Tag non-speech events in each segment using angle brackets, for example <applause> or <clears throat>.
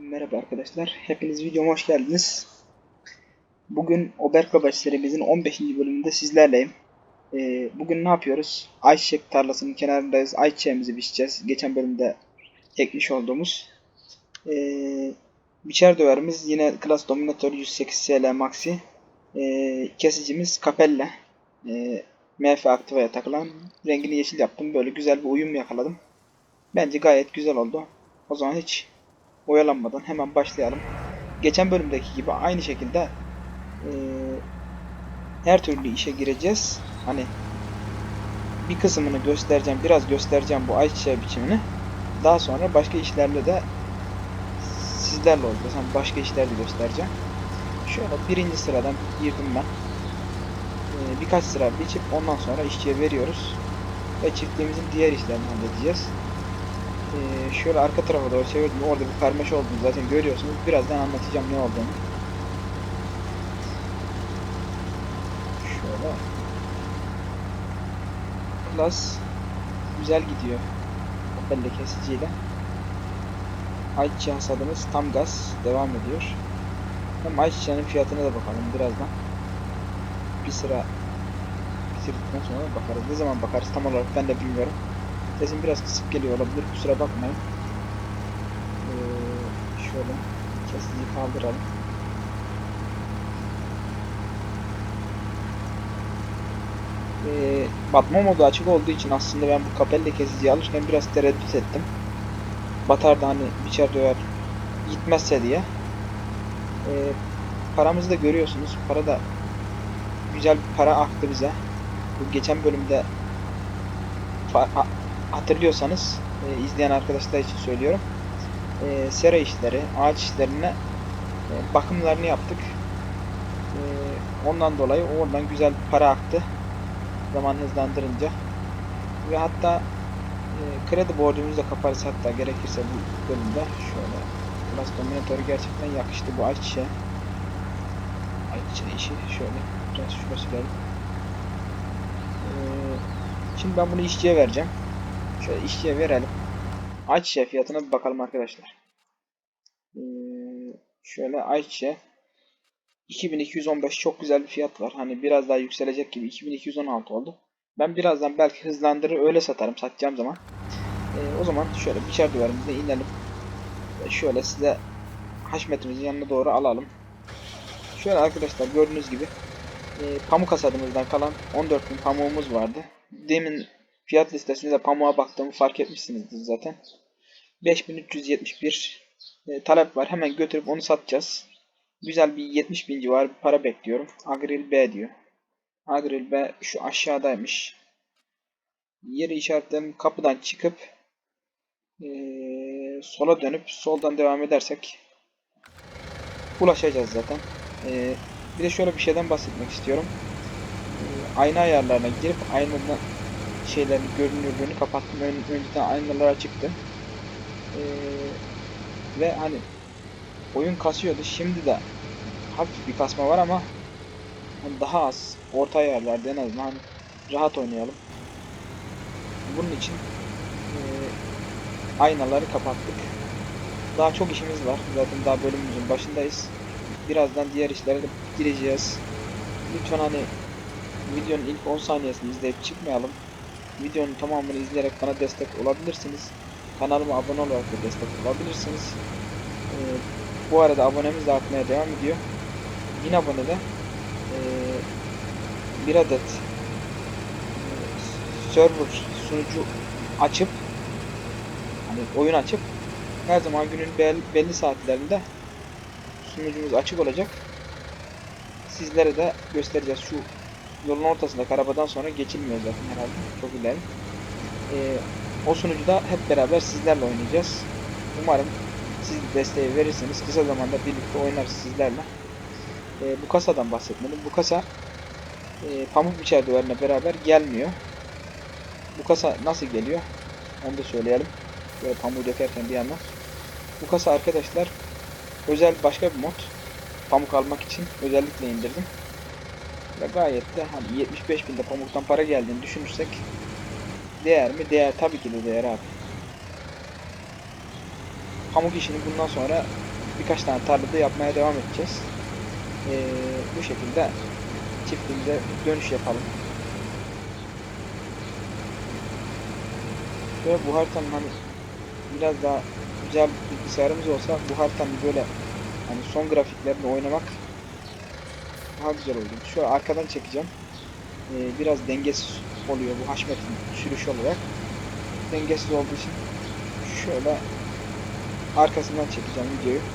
Merhaba arkadaşlar. Hepiniz videoma hoş geldiniz. Bugün Oberkabaş serimizin 15. bölümünde sizlerleyim. Ee, bugün ne yapıyoruz? Ayçiçek tarlasının kenarındayız. Ayçiçeğimizi biçeceğiz. Geçen bölümde ekmiş olduğumuz. Ee, biçer döverimiz yine Class Dominator 108 CL Maxi. Ee, kesicimiz Capella. Ee, MF Activa'ya takılan. Rengini yeşil yaptım. Böyle güzel bir uyum yakaladım. Bence gayet güzel oldu. O zaman hiç oyalanmadan hemen başlayalım. Geçen bölümdeki gibi aynı şekilde eee, her türlü işe gireceğiz. Hani bir kısmını göstereceğim, biraz göstereceğim bu ayçiçeği biçimini. Daha sonra başka işlerle de sizlerle olacağız. Hani başka işler de göstereceğim. Şöyle birinci sıradan girdim ben. Eee, birkaç sıra biçip ondan sonra işçiye veriyoruz. Ve çiftliğimizin diğer işlerini halledeceğiz. Ee, şöyle arka tarafa doğru çevirdim. Orada bir karmaşa olduğunu zaten görüyorsunuz. Birazdan anlatacağım ne olduğunu. Şöyle. Klas güzel gidiyor. Opel'le kesiciyle. Ayçiçeği hasadımız tam gaz devam ediyor. Hem ayçiçeğinin fiyatına da bakalım birazdan. Bir sıra bitirdikten sonra bakarız. Ne zaman bakarız tam olarak ben de bilmiyorum. Sesim biraz kısık geliyor olabilir. Kusura bakmayın. Ee, şöyle kesiciyi kaldıralım. Ee, batma modu açık olduğu için aslında ben bu kapelle kesiciyi alırken biraz tereddüt ettim. Batar da hani biçer döver gitmezse diye. Ee, paramızı da görüyorsunuz. Para da güzel bir para aktı bize. Bu geçen bölümde hatırlıyorsanız e, izleyen arkadaşlar için söylüyorum. E, sera işleri, ağaç işlerine e, bakımlarını yaptık. E, ondan dolayı oradan güzel para aktı. Zaman hızlandırınca. Ve hatta e, kredi borcumuzu da kaparız hatta gerekirse bu bölümde. Şöyle Class Dominator gerçekten yakıştı bu ayçiçeğe. Ayçiçeği işi şöyle biraz şurası silelim. E, şimdi ben bunu işçiye vereceğim. Şöyle işçiye verelim. Ayçiçeği fiyatına bir bakalım arkadaşlar. Ee, şöyle ayçiçeği 2215 çok güzel bir fiyat var. Hani biraz daha yükselecek gibi 2216 oldu. Ben birazdan belki hızlandırır öyle satarım satacağım zaman. Ee, o zaman şöyle biçer duvarımıza inelim. Şöyle size haşmetimizin yanına doğru alalım. Şöyle arkadaşlar gördüğünüz gibi e, pamuk hasadımızdan kalan 14 bin pamuğumuz vardı. Demin Fiyat listesinde pamuğa baktığımı fark etmişsinizdir zaten. 5371 e, talep var. Hemen götürüp onu satacağız. Güzel bir 70 bin civarı bir para bekliyorum. Agril B diyor. Agril B şu aşağıdaymış. Yeri işaretlerim kapıdan çıkıp e, sola dönüp soldan devam edersek ulaşacağız zaten. E, bir de şöyle bir şeyden bahsetmek istiyorum. E, ayna ayarlarına girip aynadan şeylerin görünürlüğünü kapattım. Ön, önceden aynalar açıktı. Ee, ve hani oyun kasıyordu. Şimdi de hafif bir kasma var ama hani daha az. Orta ayarlarda en azından hani rahat oynayalım. Bunun için e, aynaları kapattık. Daha çok işimiz var. Zaten daha bölümümüzün başındayız. Birazdan diğer işlere de gireceğiz. Lütfen hani videonun ilk 10 saniyesini izleyip çıkmayalım. Videonun tamamını izleyerek bana destek olabilirsiniz. Kanalıma abone olarak da destek olabilirsiniz. Ee, bu arada abonemiz de artmaya devam ediyor. 1000 abonede ee, bir adet e, server sunucu açıp hani oyun açıp her zaman günün bel- belli saatlerinde sunucumuz açık olacak. Sizlere de göstereceğiz. Şu yolun ortasında arabadan sonra geçilmiyor zaten herhalde. Çok ileri. Ee, o sunucuda hep beraber sizlerle oynayacağız. Umarım siz de desteği verirseniz kısa zamanda birlikte oynarız sizlerle. Ee, bu kasadan bahsetmedim. Bu kasa e, pamuk biçer duvarına beraber gelmiyor. Bu kasa nasıl geliyor? Onu da söyleyelim. Böyle pamuğu dökerken bir yandan. Bu kasa arkadaşlar özel başka bir mod. Pamuk almak için özellikle indirdim. Ve gayet de hani 75 binde pamuktan para geldiğini düşünürsek değer mi? Değer tabii ki de değer abi. Pamuk işini bundan sonra birkaç tane tarlada yapmaya devam edeceğiz. Ee, bu şekilde çiftliğimize dönüş yapalım. Şöyle bu haritanın hani biraz daha güzel bir bilgisayarımız olsa bu haritanın böyle hani son grafiklerini oynamak daha güzel oldu. Şöyle arkadan çekeceğim. Ee, biraz dengesiz oluyor bu Haşmet'in sürüş olarak. Dengesiz olduğu için şöyle arkasından çekeceğim videoyu.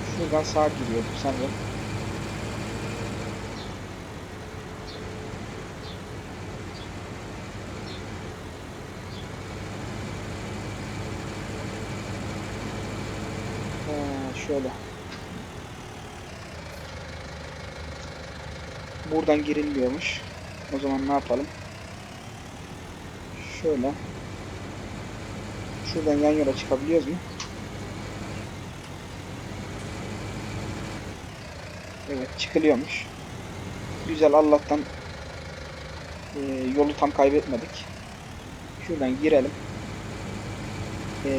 Şuradan sağa giriyor sanırım. Ha, şöyle. Buradan girilmiyormuş. O zaman ne yapalım? Şöyle. Şuradan yan yola çıkabiliyoruz mu? Evet çıkılıyormuş. Güzel Allah'tan e, yolu tam kaybetmedik. Şuradan girelim. E,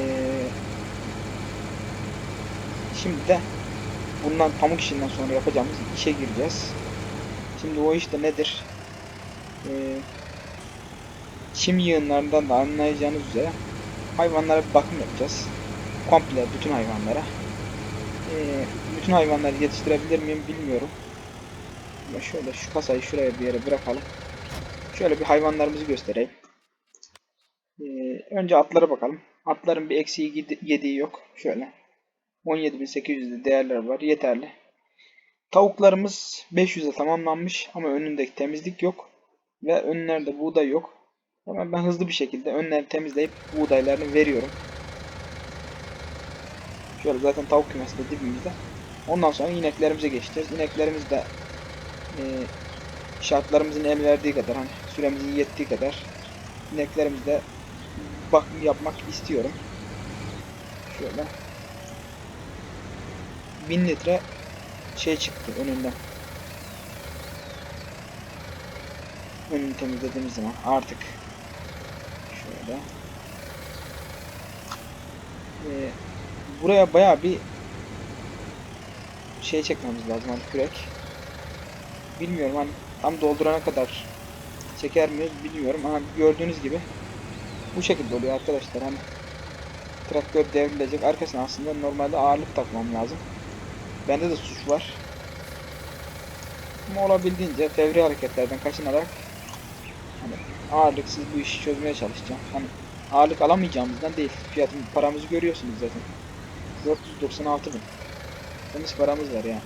şimdi de bundan pamuk işinden sonra yapacağımız işe gireceğiz. Şimdi o işte nedir? E, çim yığınlarından da anlayacağınız üzere hayvanlara bir bakım yapacağız. Komple bütün hayvanlara. Ee, bütün hayvanları yetiştirebilir miyim bilmiyorum. Ama şöyle şu kasayı şuraya bir yere bırakalım. Şöyle bir hayvanlarımızı göstereyim. Ee, önce atlara bakalım. Atların bir eksiği yediği yok. Şöyle. 17.800'de değerler var. Yeterli. Tavuklarımız 500'e tamamlanmış ama önündeki temizlik yok. Ve önlerde buğday yok. Hemen ben hızlı bir şekilde önleri temizleyip buğdaylarını veriyorum. Şöyle zaten tavuk kümesi de dibimizde. Ondan sonra ineklerimize geçeceğiz. İneklerimiz de e, şartlarımızın el verdiği kadar, hani süremizin yettiği kadar ineklerimizde bakım yapmak istiyorum. Şöyle 1000 litre şey çıktı önünden. Önünü temizlediğimiz zaman artık şöyle Ee, buraya baya bir şey çekmemiz lazım hani kürek. Bilmiyorum hani tam doldurana kadar çeker miyiz bilmiyorum ama gördüğünüz gibi bu şekilde oluyor arkadaşlar hani traktör devrilecek arkasına aslında normalde ağırlık takmam lazım. Bende de suç var. Ama olabildiğince fevri hareketlerden kaçınarak hani ağırlıksız bu işi çözmeye çalışacağım. Hani ağırlık alamayacağımızdan değil. Fiyatın paramızı görüyorsunuz zaten. 496 bin. Temiz paramız var yani.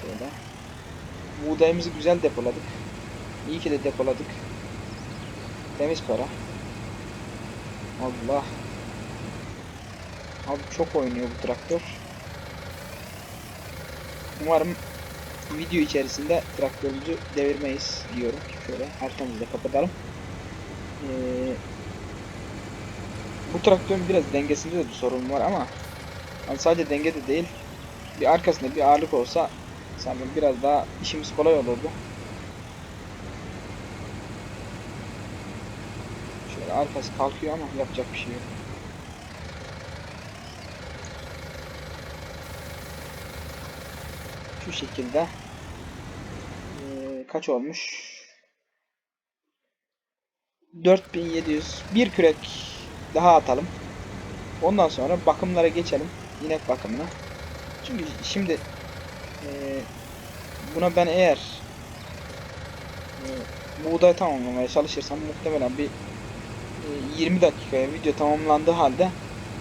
Şöyle. Buğdayımızı güzel depoladık. İyi ki de depoladık. Temiz para. Allah. Abi çok oynuyor bu traktör. Umarım video içerisinde traktörümüzü devirmeyiz diyorum. Şöyle haritamızı da kapatalım. Ee, bu traktörün biraz dengesinde de bir sorun var ama hani sadece dengede değil bir arkasında bir ağırlık olsa sanırım biraz daha işimiz kolay olurdu. Şöyle arkası kalkıyor ama yapacak bir şey yok. Şu şekilde Ee, kaç olmuş? 4700 bir kürek daha atalım. Ondan sonra bakımlara geçelim. İnek bakımına. Çünkü şimdi ee, buna ben eğer ee, buğday tamamlamaya çalışırsam muhtemelen bir ee, 20 dakikaya video tamamlandığı halde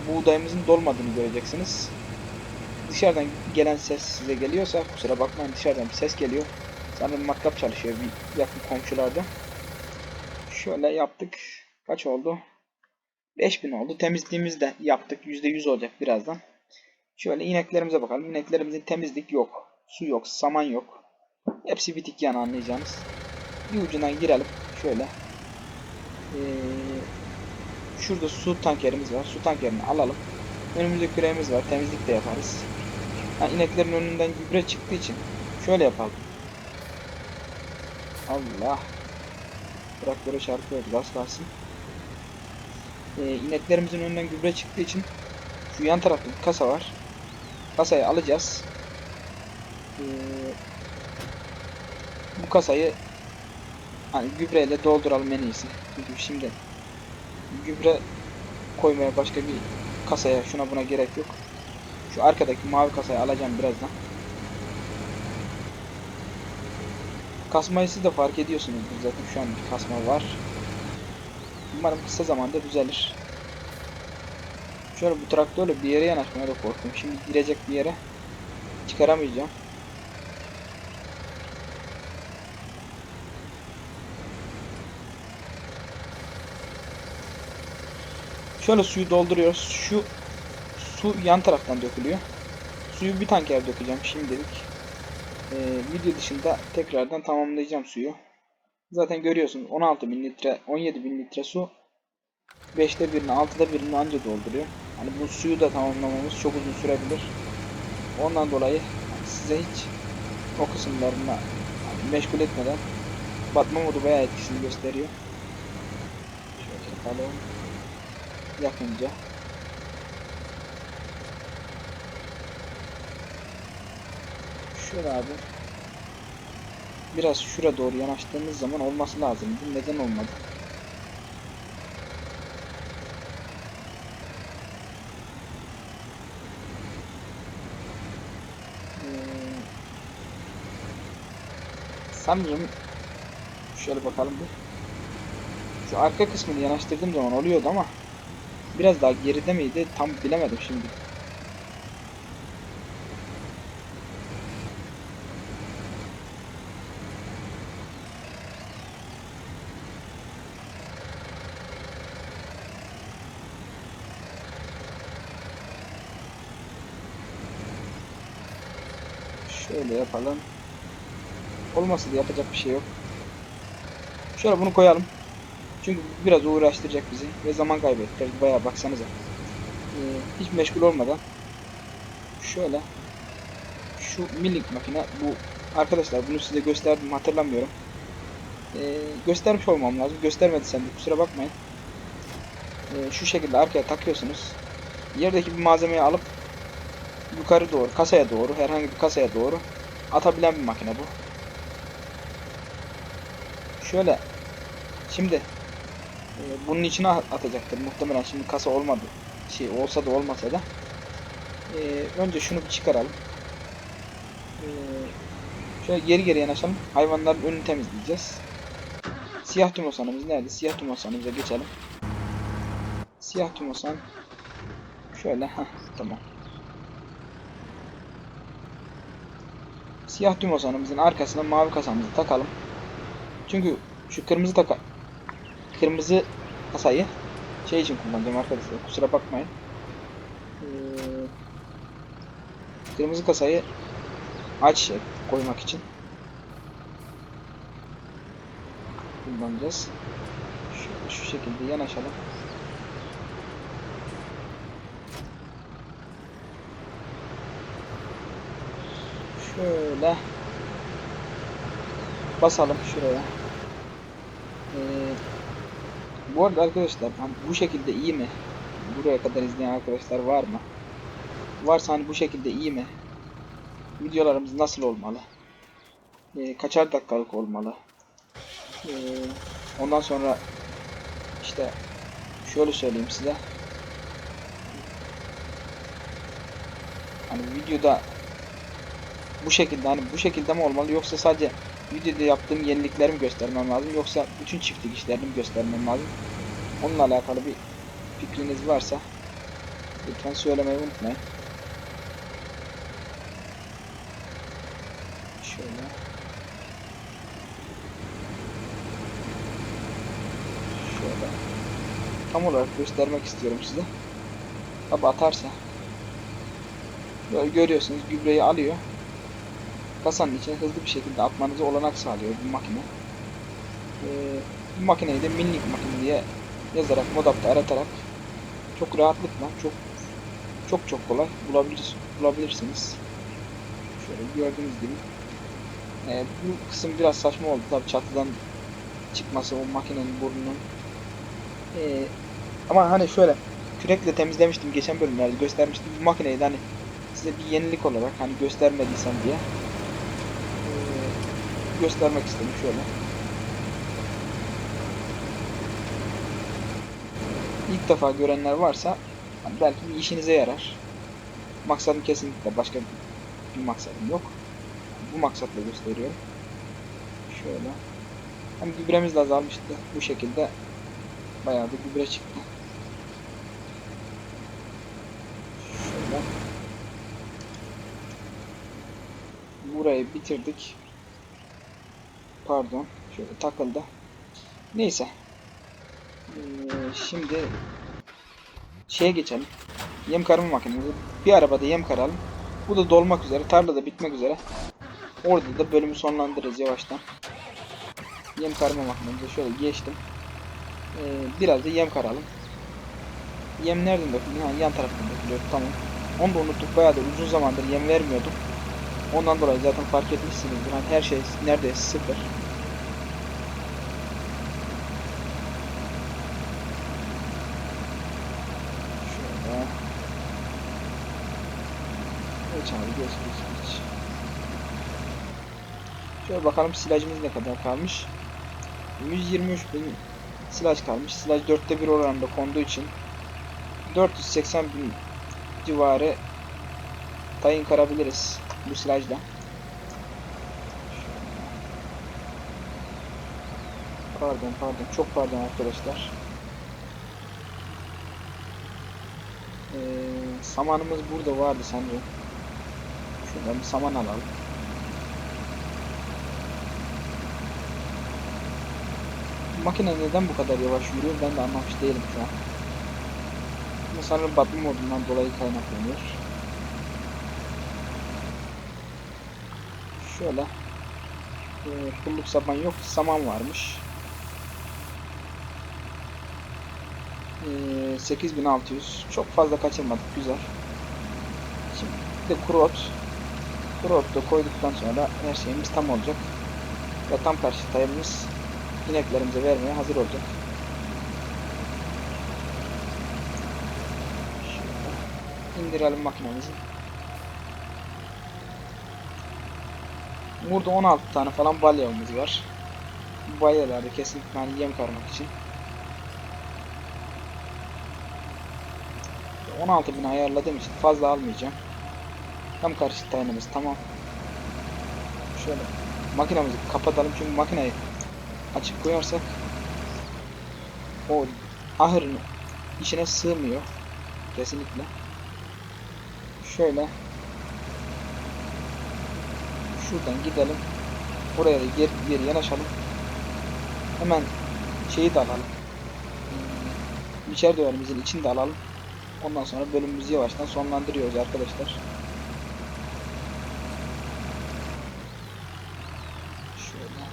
buğdayımızın dolmadığını göreceksiniz. Dışarıdan gelen ses size geliyorsa kusura bakmayın dışarıdan bir ses geliyor. Sanırım matkap çalışıyor bir yakın komşularda. Şöyle yaptık. Kaç oldu? 5000 oldu. Temizliğimizi de yaptık. %100 olacak birazdan. Şöyle ineklerimize bakalım. İneklerimizin temizlik yok. Su yok. Saman yok. Hepsi bitik yani anlayacağınız. Bir ucundan girelim. Şöyle. Ee, şurada su tankerimiz var. Su tankerini alalım. Önümüzde küreğimiz var. Temizlik de yaparız. Ha, ineklerin önünden gübre çıktığı için şöyle yapalım. Allah. Traktöre çarpıyoruz az kalsın. e, ineklerimizin önünden gübre çıktığı için şu yan tarafta bir kasa var. Kasayı alacağız. E, bu kasayı hani gübreyle dolduralım en iyisi. Çünkü şimdi gübre koymaya başka bir kasaya şuna buna gerek yok. Şu arkadaki mavi kasayı alacağım birazdan. Kasmayı siz de fark ediyorsunuz zaten şu an bir kasma var. Umarım kısa zamanda düzelir. Şöyle bu traktörle bir yere yanaşmaya da korkuyorum. Şimdi girecek bir yere çıkaramayacağım. Şöyle suyu dolduruyoruz. Şu su yan taraftan dökülüyor. Suyu bir tanker dökeceğim şimdilik. Ee, video dışında tekrardan tamamlayacağım suyu. Zaten görüyorsunuz 16 bin litre, 17 bin litre su 5'te birini, 6'da birini anca dolduruyor. Hani bu suyu da tamamlamamız çok uzun sürebilir. Ondan dolayı size hiç o kısımlarına hani meşgul etmeden batma modu bayağı etkisini gösteriyor. Şöyle yapalım. Yakınca. Şöyle abi. Biraz şura doğru yanaştığımız zaman olması lazım. Bu neden olmadı? Ee, sanırım şöyle bakalım bir. Şu arka kısmını yanaştırdığım zaman oluyordu ama biraz daha geride miydi tam bilemedim şimdi. Şöyle yapalım. Olmasa da yapacak bir şey yok. Şöyle bunu koyalım. Çünkü biraz uğraştıracak bizi ve zaman kaybettirdik. Bayağı baksanıza. Ee, hiç meşgul olmadan şöyle şu milling makine bu arkadaşlar bunu size gösterdim hatırlamıyorum. Ee, göstermiş olmam lazım. Göstermediysem de kusura bakmayın. Ee, şu şekilde arkaya takıyorsunuz. Yerdeki bir malzemeyi alıp yukarı doğru, kasaya doğru, herhangi bir kasaya doğru atabilen bir makine bu. Şöyle şimdi e, bunun içine atacaktır muhtemelen. Şimdi kasa olmadı şey olsa da olmasa da. E, önce şunu bir çıkaralım. E, şöyle geri geri yanaşalım. Hayvanların önünü temizleyeceğiz. Siyah tümosanımız nerede? Siyah tümosanımıza geçelim. Siyah tümosan şöyle ha tamam Siyah tüm ozanımızın arkasına mavi kasamızı takalım. Çünkü şu kırmızı taka kırmızı kasayı şey için kullanacağım arkadaşlar. Kusura bakmayın. Ee, kırmızı kasayı aç koymak için kullanacağız. Şu, şu şekilde yanaşalım. Şöyle basalım şuraya. Ee, bu arada arkadaşlar hani bu şekilde iyi mi? Buraya kadar izleyen arkadaşlar var mı? Varsa hani bu şekilde iyi mi? Videolarımız nasıl olmalı? Ee, kaçar dakikalık olmalı? Ee, ondan sonra işte şöyle söyleyeyim size. Hani videoda bu şekilde hani bu şekilde mi olmalı yoksa sadece videoda yaptığım yenilikleri mi göstermem lazım yoksa bütün çiftlik işlerini göstermem lazım? Onunla alakalı bir fikriniz varsa lütfen söylemeyi unutmayın. Şöyle. Şöyle. Tam olarak göstermek istiyorum size. Tabi atarsa. Böyle görüyorsunuz gübreyi alıyor kasanın içine hızlı bir şekilde atmanızı olanak sağlıyor bu makine. Ee, bu makineyi de minik makine diye yazarak modapta aratarak çok rahatlıkla çok çok çok kolay bulabilir, bulabilirsiniz. Şöyle gördüğünüz gibi. Ee, bu kısım biraz saçma oldu tabi çatıdan çıkması o makinenin burnunun. Ee, Ama hani şöyle kürekle temizlemiştim geçen bölümlerde göstermiştim. Bu makineyi de hani size bir yenilik olarak hani göstermediysem diye göstermek istedim şöyle. İlk defa görenler varsa belki bir işinize yarar. Maksadım kesinlikle başka bir maksadım yok. Bu maksatla gösteriyorum. Şöyle. Hem gübremiz de azalmıştı. Bu şekilde bayağı da gübre çıktı. Şöyle. Burayı bitirdik. Pardon. Şöyle takıldı. Neyse. Ee, şimdi şeye geçelim. Yem karma makinesi. Bir arabada yem karalım. Bu da dolmak üzere. Tarla da bitmek üzere. Orada da bölümü sonlandırırız yavaştan. Yem karma makinemize şöyle geçtim. Ee, biraz da yem karalım. Yem nereden dökülüyor? Ha, yan taraftan dökülüyor. Tamam. Onu da unuttuk. Bayağı da uzun zamandır yem vermiyordum. Ondan dolayı zaten fark etmişsinizdir. Hani her şey neredeyse sıfır. Şöyle. Geç abi geç geç geç. Şöyle bakalım silajımız ne kadar kalmış. 123 bin silaj kalmış. Silaj 4'te 1 oranında konduğu için 480 bin civarı tayın karabiliriz bu silajla. Pardon pardon çok pardon arkadaşlar. Ee, samanımız burada vardı sanırım. Şuradan bir saman alalım. Makine neden bu kadar yavaş yürüyor ben de anlamış değilim şu an. Ama sanırım batma modundan dolayı kaynaklanıyor. Şöyle. Ee, pulluk saman yok. Saman varmış. Ee, 8600. Çok fazla kaçırmadık. Güzel. Şimdi de kuru ot. Kuru ot da koyduktan sonra her şeyimiz tam olacak. Ve tam karşı tayımız ineklerimize vermeye hazır olacak. İndirelim makinemizi. Burada 16 tane falan balyamız var. Balyalarda kesinlikle hani yem karmak için. 16 bin ayarladığım için fazla almayacağım. Tam karşı tayinimiz tamam. Şöyle makinemizi kapatalım çünkü makineyi açık koyarsak o ahırın içine sığmıyor kesinlikle. Şöyle şuradan gidelim. Buraya da geri, geri yanaşalım. Hemen şeyi de alalım. Hmm, İçeri dönemimizin içini de alalım. Ondan sonra bölümümüzü yavaştan sonlandırıyoruz arkadaşlar. Şöyle.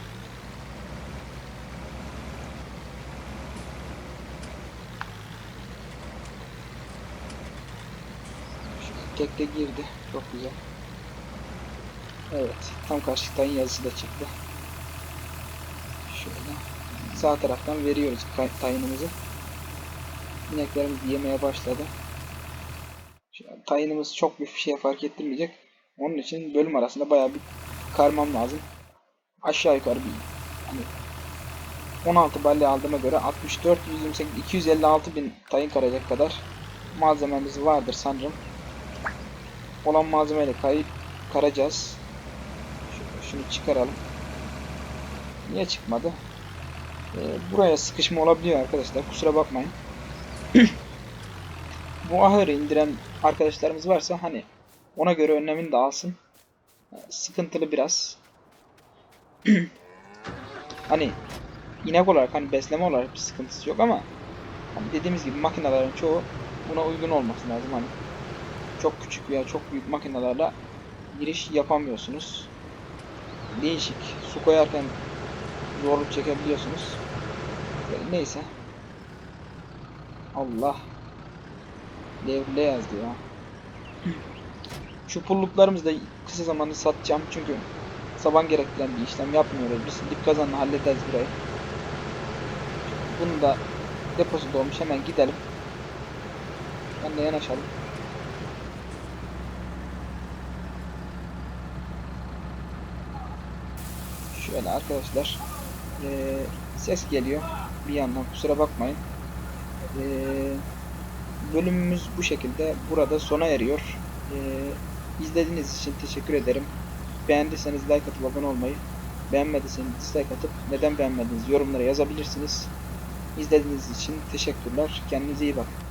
Şöyle tek de girdi. Çok güzel. Evet. Tam karşılıktan yazısı da çıktı. Şöyle. Sağ taraftan veriyoruz tayinimizi. İneklerimiz yemeye başladı. Şu- Tayinimiz çok bir şey fark ettirmeyecek. Onun için bölüm arasında bayağı bir karmam lazım. Aşağı yukarı bir hani 16 balya aldığıma göre 64, 128, 256 bin tayın karacak kadar malzememiz vardır sanırım. Olan malzemeyle kayıp karacağız. Şunu çıkaralım. Niye çıkmadı? Ee, buraya sıkışma olabiliyor arkadaşlar. Kusura bakmayın. <clears throat> Bu ahırı indiren arkadaşlarımız varsa hani ona göre önlemini de alsın. Ee, Sıkıntılı biraz. <clears throat> hani inek olarak hani besleme olarak bir sıkıntısı yok ama hani dediğimiz gibi makinelerin çoğu buna uygun olması lazım hani çok küçük veya çok büyük makinelerle giriş yapamıyorsunuz. Değişik. Su koyarken zorluk çekebiliyorsunuz. Böyle neyse. Allah. Devrile yazdı ya. Şu pulluklarımızı da kısa zamanda satacağım çünkü saban gerektiren bir işlem yapmıyoruz biz. Dip kazanla hallederiz burayı. Bunu da deposu dolmuş. Hemen gidelim. Ben de yanaşalım. Şöyle arkadaşlar. eee, ses geliyor. Bir yandan kusura bakmayın. Eee, bölümümüz bu şekilde burada sona eriyor. Eee izlediğiniz için teşekkür ederim. Beğendiyseniz like atıp abone olmayı, beğenmediyseniz dislike atıp neden beğenmediniz yorumlara yazabilirsiniz. İzlediğiniz için teşekkürler. Kendinize iyi bakın.